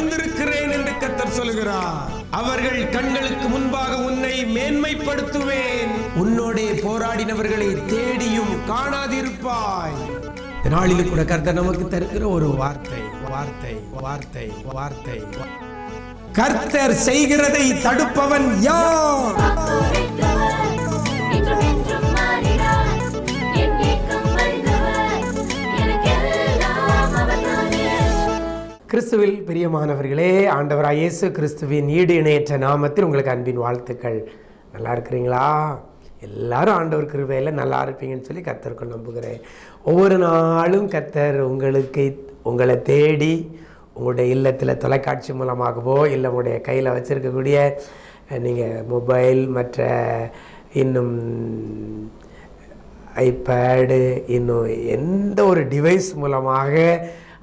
வரைந்திருக்கிறேன் என்று கத்தர் சொல்கிறார் அவர்கள் கண்களுக்கு முன்பாக உன்னை மேன்மைப்படுத்துவேன். உன்னோடே போராடினவர்களை தேடியும் காணாதிருப்பாய். இந்த நாளில் கூட கர்த்தர் நமக்கு தருகிற ஒரு வார்த்தை வார்த்தை வார்த்தை வார்த்தை. கர்த்தர் செய்கிறதை தடுப்பவன் யார்? கிறிஸ்துவில் பிரியமானவர்களே ஆண்டவராய் இயேசு கிறிஸ்துவின் ஈடு இணையற்ற நாமத்தில் உங்களுக்கு அன்பின் வாழ்த்துக்கள். நல்லா இருக்கிறீங்களா? எல்லாரும் ஆண்டவர் கிருபையில் நல்லா இருப்பீங்கன்னு சொல்லி கத்தருக்கு நம்புகிறேன். ஒவ்வொரு நாளும் கத்தர் உங்களுக்கு உங்களை தேடி உங்களுடைய இல்லத்தில் தொலைக்காட்சி மூலமாகவோ இல்லை உங்களுடைய கையில் வச்சுருக்கக்கூடிய நீங்கள் மொபைல் மற்ற இன்னும் ஐபேடு இன்னும் எந்த ஒரு டிவைஸ் மூலமாக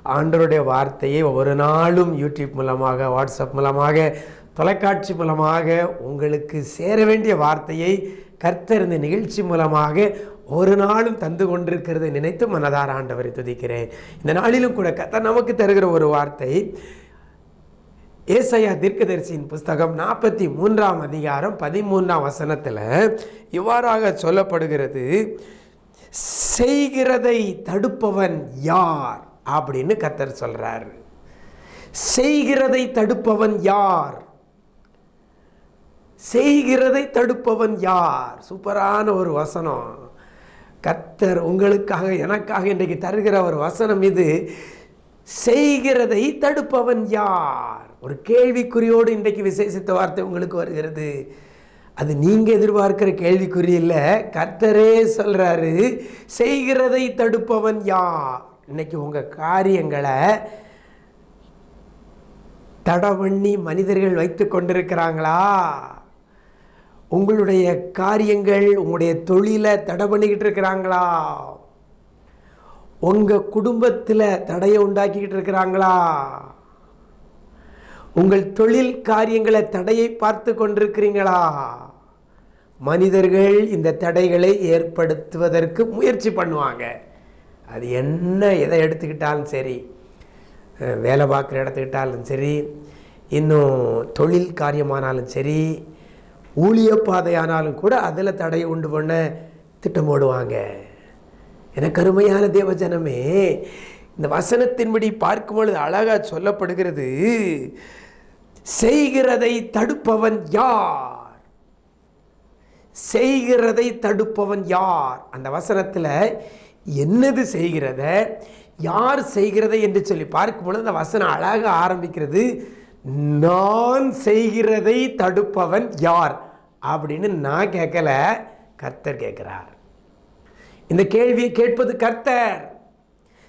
ஆண்டவருடைய வார்த்தையை ஒவ்வொரு நாளும் யூடியூப் மூலமாக வாட்ஸ்அப் மூலமாக தொலைக்காட்சி மூலமாக உங்களுக்கு சேர வேண்டிய வார்த்தையை கர்த்தர் இந்த நிகழ்ச்சி மூலமாக ஒரு நாளும் தந்து கொண்டிருக்கிறதை நினைத்து மனதார ஆண்டவரை துதிக்கிறேன். இந்த நாளிலும் கூட கர்த்தர் நமக்கு தருகிற ஒரு வார்த்தை ஏசையா தீர்க்கதரிசியின் புஸ்தகம் நாற்பத்தி மூன்றாம் அதிகாரம் பதிமூன்றாம் வசனத்தில் இவ்வாறாக சொல்லப்படுகிறது செய்கிறதை தடுப்பவன் யார்? அப்படின்னு கத்தர் சொல்றார். செய்கிறதை தடுப்பவன் யார்? செய்கிறதை தடுப்பவன் யார்? சூப்பரான ஒரு வசனம். கத்தர் உங்களுக்காக எனக்காக இன்றைக்கு தருகிற ஒரு வசனம் இது. செய்கிறதை தடுப்பவன் யார்? ஒரு கேள்விக்குறியோடு இன்றைக்கு விசேஷித்த வார்த்தை உங்களுக்கு வருகிறது. அது நீங்கள் எதிர்பார்க்கிற கேள்விக்குறி இல்லை. கர்த்தரே சொல்கிறாரு செய்கிறதை தடுப்பவன் யார்? இன்றைக்கி உங்கள் காரியங்களை தடை பண்ணி மனிதர்கள் வைத்து கொண்டிருக்கிறாங்களா? உங்களுடைய காரியங்கள் உங்களுடைய தொழிலை தடை பண்ணிக்கிட்டு இருக்கிறாங்களா? உங்கள் குடும்பத்தில் தடையை உண்டாக்கிக்கிட்டு இருக்கிறாங்களா? உங்கள் தொழில் காரியங்களை தடையை பார்த்து கொண்டிருக்கிறீங்களா? மனிதர்கள் இந்த தடைகளை ஏற்படுத்துவதற்கு முயற்சி பண்ணுவாங்க. அது என்ன எதை எடுத்துக்கிட்டாலும் சரி வேலை பார்க்குற இடத்துக்கிட்டாலும் சரி இன்னும் தொழில் காரியமானாலும் சரி ஊழிய பாதையானாலும் கூட அதில் தடை உண்டு பண்ண திட்டம் போடுவாங்க. எனக்கு அருமையான தேவஜனமே இந்த வசனத்தின்படி பார்க்கும் பொழுது அழகாக சொல்லப்படுகிறது செய்கிறதை தடுப்பவன் யார்? செய்கிறதை தடுப்பவன் யார்? அந்த வசனத்தில் என்னது செய்கிறத யார் செய்கிறதை என்று சொல்லி பார்க்கும் பொழுது அந்த வசனம் அழகாக ஆரம்பிக்கிறது. நான் செய்கிறதை தடுப்பவன் யார்? அப்படின்னு நான் கேட்கல கர்த்தர் கேட்கிறார். இந்த கேள்வியை கேட்பது கர்த்தர்.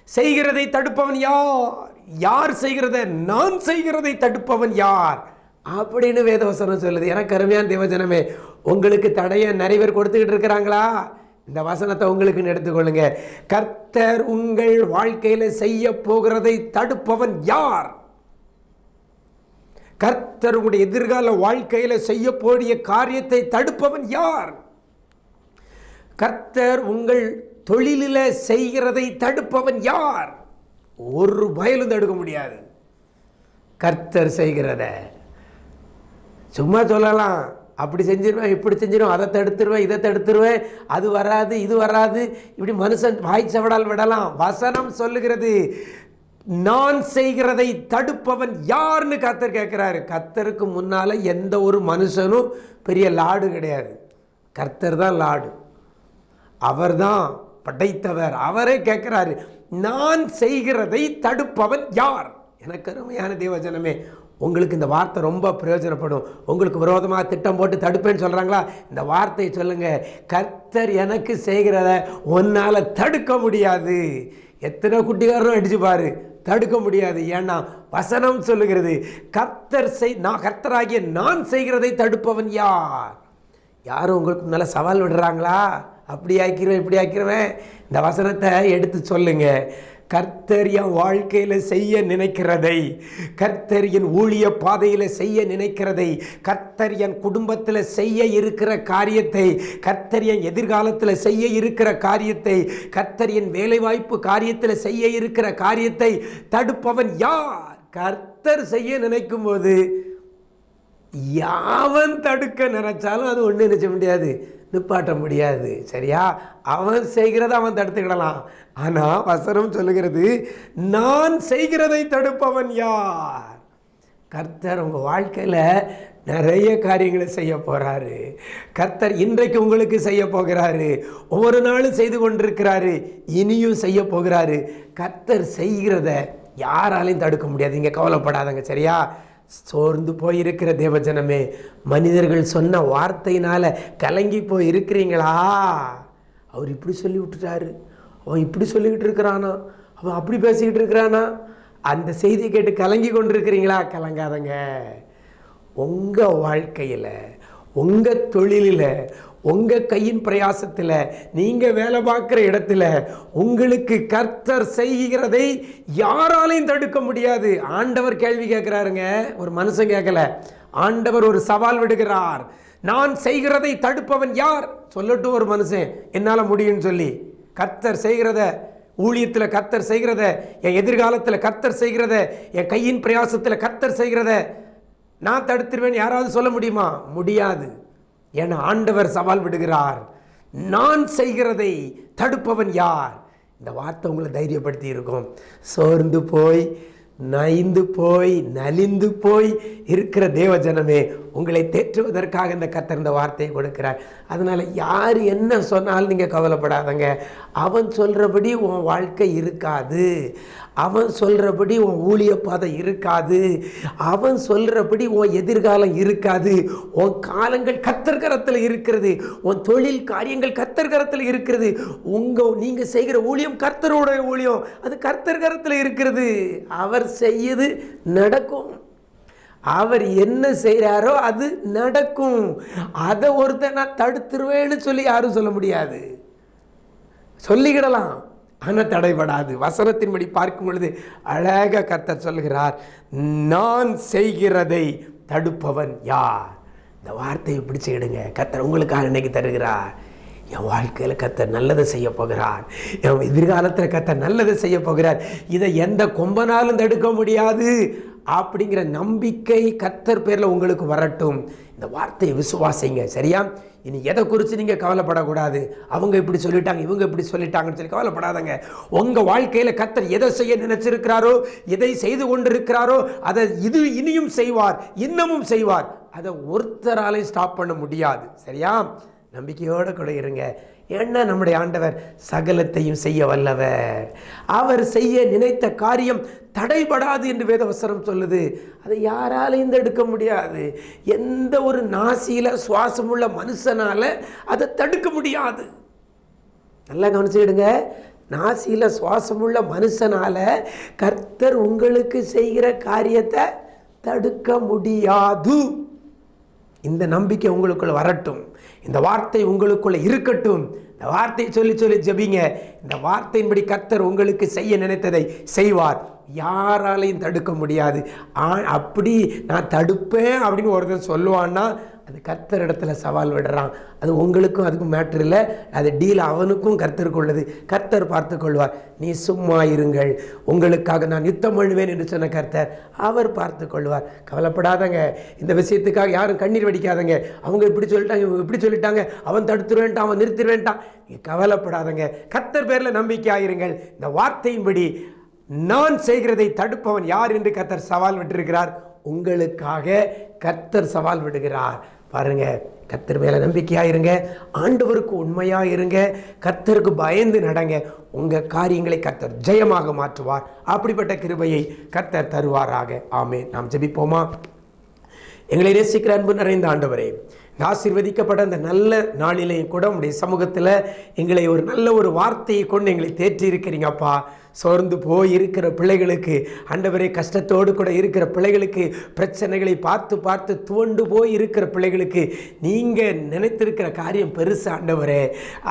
செய்கிறதை தடுப்பவன் யார்? யார் செய்கிறத? நான் செய்கிறதை தடுப்பவன் யார்? அப்படின்னு வேதவசனம் சொல்லுது. எனக்கு அருமையான தேவஜனமே உங்களுக்கு தடையை நிறைய பேர் கொடுத்துக்கிட்டு இருக்கிறாங்களா? இந்த வசனத்தை உங்களுக்கு எடுத்துக்கொள்ளுங்க. கர்த்தர் உங்கள் வாழ்க்கையில் செய்ய போகிறதை தடுப்பவன் யார்? கர்த்தர் உங்களுடைய எதிர்கால வாழ்க்கையில் செய்ய போடிய காரியத்தை தடுப்பவன் யார்? கர்த்தர் உங்கள் தொழிலில் செய்கிறதை தடுப்பவன் யார்? ஒரு பயலும் தடுக்க முடியாது. கர்த்தர் செய்கிறத. சும்மா சொல்லலாம். அப்படி செஞ்சிருவேன் இப்படி செஞ்சிருவேன் அதை தடுத்துருவேன் இதை தடுத்துருவேன் அது வராது இது வராது. இப்படி மனுஷன் வாய் சவடால் விடலாம். வசனம் சொல்லுகிறது நான் செய்கிறதை தடுப்பவன் யார்னு கத்தர் கேட்குறாரு. கத்தருக்கு முன்னால் எந்த ஒரு மனுஷனும் பெரிய லாடு கிடையாது. கர்த்தர் தான் லாடு. அவர் தான் படைத்தவர். அவரே கேட்குறாரு நான் செய்கிறதை தடுப்பவன் யார்? எனக்கு அருமையான தேவஜனமே உங்களுக்கு இந்த வார்த்தை ரொம்ப பிரயோஜனப்படும். உங்களுக்கு விரோதமாக திட்டம் போட்டு தடுப்பேன்னு சொல்கிறாங்களா இந்த வார்த்தையை சொல்லுங்கள் கர்த்தர் எனக்கு செய்கிறத உன்னால் தடுக்க முடியாது. எத்தனை குட்டிகாரரும் அடிச்சு பாரு. தடுக்க முடியாது. ஏன்னா வசனம் சொல்லுகிறது கர்த்தர் செய் நான் கர்த்தராகிய நான் செய்கிறதை தடுப்பவன் யார்? யாரும் உங்களுக்கு முன்னால் சவால் விடுறாங்களா? அப்படி ஆக்கிருவேன் இப்படி ஆக்கிருவேன் இந்த வசனத்தை எடுத்து சொல்லுங்கள் கர்த்தர் என் வாழ்க்கையில் செய்ய நினைக்கிறதை கர்த்தர் என் ஊழிய பாதையில் செய்ய நினைக்கிறதை கர்த்தர் என் குடும்பத்தில் செய்ய இருக்கிற காரியத்தை கர்த்தர் என் எதிர்காலத்தில் செய்ய இருக்கிற காரியத்தை கர்த்தர் என் வேலைவாய்ப்பு காரியத்தில் செய்ய இருக்கிற காரியத்தை தடுப்பவன் யார்? கர்த்தர் செய்ய நினைக்கும் போது யாவன் தடுக்க நினைச்சாலும் அது ஒன்றும் நினைச்ச முடியாது. நிப்பாட்ட முடியாது. சரியா? அவன் செய்கிறத அவன் தடுத்துக்கிடலாம். ஆனால் வசனம் சொல்லுகிறது நான் செய்கிறதை தடுப்பவன் யார்? கர்த்தர் உங்கள் வாழ்க்கையில் நிறைய காரியங்களை செய்ய போகிறாரு கர்த்தர் இன்றைக்கு உங்களுக்கு செய்ய போகிறாரு. ஒவ்வொரு நாளும் செய்து கொண்டிருக்கிறாரு. இனியும் செய்ய போகிறாரு. கர்த்தர் செய்கிறத யாராலையும் தடுக்க முடியாது. இங்கே கவலைப்படாதங்க. சரியா? சோர்ந்து போயிருக்கிற தேவஜனமே மனிதர்கள் சொன்ன வார்த்தையினால் கலங்கி போய் இருக்கிறீங்களா அவர் இப்படி சொல்லி விட்டுட்டாரு. அவன் இப்படி சொல்லிக்கிட்டு இருக்கிறானா? அவன் அப்படி பேசிக்கிட்டு இருக்கிறானா? அந்த செய்தி கேட்டு கலங்கி கொண்டிருக்கிறீங்களா? கலங்காதங்க. உங்கள் வாழ்க்கையில் உங்கள் தொழிலில் உங்கள் கையின் பிரயாசத்தில் நீங்கள் வேலை பார்க்குற இடத்துல உங்களுக்கு கர்த்தர் செய்கிறதை யாராலையும் தடுக்க முடியாது. ஆண்டவர் கேள்வி கேட்குறாருங்க. ஒரு மனுஷன் கேட்கல. ஆண்டவர் ஒரு சவால் விடுகிறார். நான் செய்கிறதை தடுப்பவன் யார்? சொல்லட்டும் ஒரு மனுஷன். என்னால் முடியும்னு சொல்லி. கர்த்தர் செய்கிறத ஊழியத்தில் கர்த்தர் செய்கிறத என் எதிர்காலத்தில் கர்த்தர் செய்கிறத என் கையின் பிரயாசத்தில் கர்த்தர் செய்கிறத நான் தடுத்துருவேன் யாராவது சொல்ல முடியுமா? முடியாது. என ஆண்டவர் சவால் விடுகிறார். நான் செய்கிறதை தடுப்பவன் யார்? இந்த வார்த்தை உங்களை தைரியப்படுத்தி இருக்கும் சோர்ந்து போய் நைந்து போய் நலிந்து போய் இருக்கிற தேவஜனமே உங்களை தேற்றுவதற்காக இந்த கத்தர் இந்த வார்த்தையை கொடுக்கிறார். அதனால் யார் என்ன சொன்னாலும் நீங்கள் கவலைப்படாதங்க. அவன் சொல்கிறபடி உன் வாழ்க்கை இருக்காது. அவன் சொல்கிறபடி உன் ஊழிய பாதை இருக்காது. அவன் சொல்கிறபடி உன் எதிர்காலம் இருக்காது. உன் காலங்கள் கத்தர்கரத்தில் இருக்கிறது. உன் தொழில் காரியங்கள் கத்தர்கரத்தில் இருக்கிறது. உங்கள் நீங்கள் செய்கிற ஊழியம் கர்த்தருடைய ஊழியம். அது கர்த்தர்கரத்தில் இருக்கிறது. அவர் செய்யுது நடக்கும். அவர் என்ன செய்கிறாரோ அது நடக்கும். அதை ஒருத்தன் நான் தடுத்துருவேன்னு சொல்லி யாரும் சொல்ல முடியாது. சொல்லிக்கிடலாம். ஆனால் தடைபடாது. வசனத்தின்படி பார்க்கும் பொழுது அழகாக கர்த்தர் சொல்கிறார் நான் செய்கிறதை தடுப்பவன் யார்? இந்த வார்த்தையை பிடிச்சிக்கிடுங்க கர்த்தர் உங்களுக்காக இன்னைக்கு தருகிறார். என் வாழ்க்கையில் கர்த்தர் நல்லதை செய்ய போகிறார். என் எதிர்காலத்தில் கர்த்தர் நல்லதை செய்ய போகிறார். இதை எந்த கொம்பனாலும் தடுக்க முடியாது. அப்படிங்கிற நம்பிக்கை கத்தர் பேரில் உங்களுக்கு வரட்டும். இந்த வார்த்தையை விசுவாசிங்க சரியா? இனி எதை குறித்து நீங்கள் கவலைப்படக்கூடாது? அவங்க இப்படி சொல்லிட்டாங்க இவங்க இப்படி சொல்லிட்டாங்கன்னு சொல்லி கவலைப்படாதங்க. உங்கள் வாழ்க்கையில் கத்தர் எதை செய்ய நினச்சிருக்கிறாரோ எதை செய்து கொண்டிருக்கிறாரோ அதை இது இனியும் செய்வார் இன்னமும் செய்வார். அதை ஒருத்தராலையும் ஸ்டாப் பண்ண முடியாது சரியா? நம்பிக்கையோடு கூட இருங்க. ஏன்னா நம்முடைய ஆண்டவர் சகலத்தையும் செய்ய வல்லவர்? அவர் செய்ய நினைத்த காரியம் தடைபடாது என்று வேதவசரம் சொல்லுது. அதை யாராலையும் தடுக்க முடியாது. எந்த ஒரு நாசியில் சுவாசமுள்ள மனுஷனால் அதை தடுக்க முடியாது. நல்லா கவனிச்சுக்கிடுங்க நாசியில் சுவாசமுள்ள மனுஷனால் கர்த்தர் உங்களுக்கு செய்கிற காரியத்தை தடுக்க முடியாது. இந்த நம்பிக்கை உங்களுக்குள் வரட்டும். இந்த வார்த்தை உங்களுக்குள்ளே இருக்கட்டும். இந்த வார்த்தையை சொல்லி சொல்லி ஜெபிங்க. இந்த வார்த்தையின்படி கர்த்தர் உங்களுக்கு செய்ய நினைத்ததை செய்வார். யாராலையும் தடுக்க முடியாது. ஆ அப்படி நான் தடுப்பேன் அப்படின்னு ஒருத்தர் சொல்லுவான்னா அது கர்த்தர் இடத்துல சவால் விடுறான். அது உங்களுக்கும் அதுக்கும் மேட்ரு இல்லை. அது டீல் அவனுக்கும் கர்த்தருக்கு உள்ளது. கர்த்தர் பார்த்து கொள்வார். நீ சும்மா இருங்கள். உங்களுக்காக நான் யுத்தம் பண்ணுவேன் என்று சொன்ன கர்த்தர் அவர் பார்த்து கொள்வார். கவலைப்படாதங்க. இந்த விஷயத்துக்காக யாரும் கண்ணீர் வடிக்காதங்க. அவங்க இப்படி சொல்லிட்டாங்க இவங்க இப்படி சொல்லிட்டாங்க. அவன் தடுத்துருவேன்ட்டான் அவன் நிறுத்திடுவேன்ட்டான் நீ கவலைப்படாதங்க. கர்த்தர் பேரில் நம்பிக்கையாயிருங்கள் இந்த வார்த்தையின்படி நான் செய்கிறதை தடுப்பவன் யார் என்று கர்த்தர் சவால் விட்டிருக்கிறார்? உங்களுக்காக கர்த்தர் சவால் விடுகிறார். பாருங்க கர்த்தர் மேல நம்பிக்கையாக இருங்க ஆண்டவருக்கு உண்மையாக இருங்க கர்த்தருக்கு பயந்து நடங்க. உங்கள் காரியங்களை கர்த்தர் ஜெயமாக மாற்றுவார். அப்படிப்பட்ட கிருபையை கர்த்தர் தருவாராக. ஆமே நாம் ஜெபிப்போமா? எங்களை நேசிக்கிற அன்பு நிறைந்த ஆண்டவரே ஆசிர்வதிக்கப்பட்ட அந்த நல்ல நாளிலேயும் கூட உடைய சமூகத்தில் எங்களை ஒரு நல்ல ஒரு வார்த்தையை கொண்டு எங்களை தேற்றி இருக்கிறீங்கப்பா சோர்ந்து போய் இருக்கிற பிள்ளைகளுக்கு ஆண்டவரே கஷ்டத்தோடு கூட இருக்கிற பிள்ளைகளுக்கு பிரச்சனைகளை பார்த்து பார்த்து துவண்டு போய் இருக்கிற பிள்ளைகளுக்கு நீங்கள் நினைத்திருக்கிற காரியம் பெருசு ஆண்டவரே.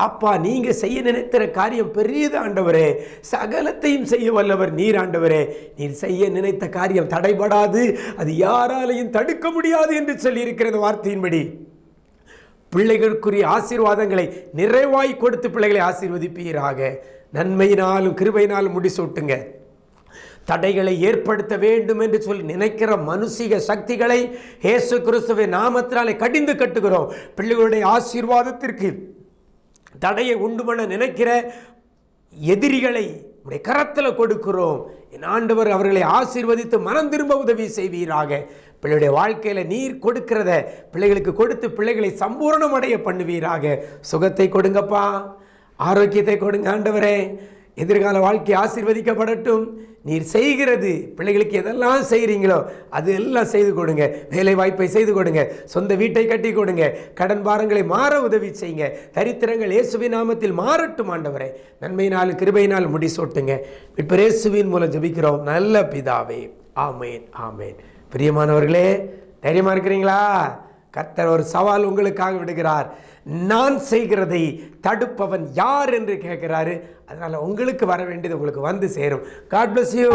அப்பா நீங்கள் செய்ய நினைத்திற காரியம் பெரியது ஆண்டவரே. சகலத்தையும் செய்ய வல்லவர் நீர் ஆண்டவரே. நீர் செய்ய நினைத்த காரியம் தடைபடாது. அது யாராலையும் தடுக்க முடியாது என்று சொல்லியிருக்கிறது வார்த்தையின்படி. பிள்ளைகளுக்குரிய ஆசீர்வாதங்களை நிறைவாய் கொடுத்து பிள்ளைகளை ஆசீர்வதிப்பீராக. நன்மையினாலும் கிருபையினாலும் முடிசூட்டுங்க. தடைகளை ஏற்படுத்த வேண்டும் என்று சொல்லி நினைக்கிற மனுஷிக சக்திகளை இயேசு கிறிஸ்துவை நாமத்தினாலே கடிந்து கட்டுகிறோம். பிள்ளைகளுடைய ஆசீர்வாதத்திற்கு தடையை உண்டு பண்ண நினைக்கிற எதிரிகளை உடைய கரத்தில் கொடுக்கிறோம். என் ஆண்டவர் அவர்களை ஆசீர்வதித்து மனம் திரும்ப உதவி செய்வீராக. பிள்ளையுடைய வாழ்க்கையில் நீர் கொடுக்கிறத பிள்ளைகளுக்கு கொடுத்து பிள்ளைகளை சம்பூர்ணம் அடைய பண்ணுவீராக. சுகத்தை கொடுங்கப்பா. ஆரோக்கியத்தை கொடுங்க ஆண்டவரே. எதிர்கால வாழ்க்கை ஆசீர்வதிக்கப்படட்டும். நீர் செய்கிறது. பிள்ளைகளுக்கு எதெல்லாம் செய்கிறீங்களோ அது எல்லாம் செய்து கொடுங்க. வேலை வாய்ப்பை செய்து கொடுங்க. சொந்த வீட்டை கட்டி கொடுங்க. கடன் பாரங்களை மாற உதவி செய்யுங்க. தரித்திரங்கள் இயேசுவின் நாமத்தில் மாறட்டும் ஆண்டவரே. நன்மையினால் கிருபையினால் முடிசூட்டுங்க. இப்போ இயேசுவின் மூலம் ஜபிக்கிறோம். நல்ல பிதாவே. ஆமேன் ஆமேன். பிரியமானவர்களே தைரியமாக இருக்கிறீங்களா? கர்த்தர் ஒரு சவால் உங்களுக்காக விடுகிறார். நான் செய்கிறதை தடுப்பவன் யார் என்று கேட்கிறாரு. அதனால் உங்களுக்கு வர வேண்டியது உங்களுக்கு வந்து சேரும். God bless you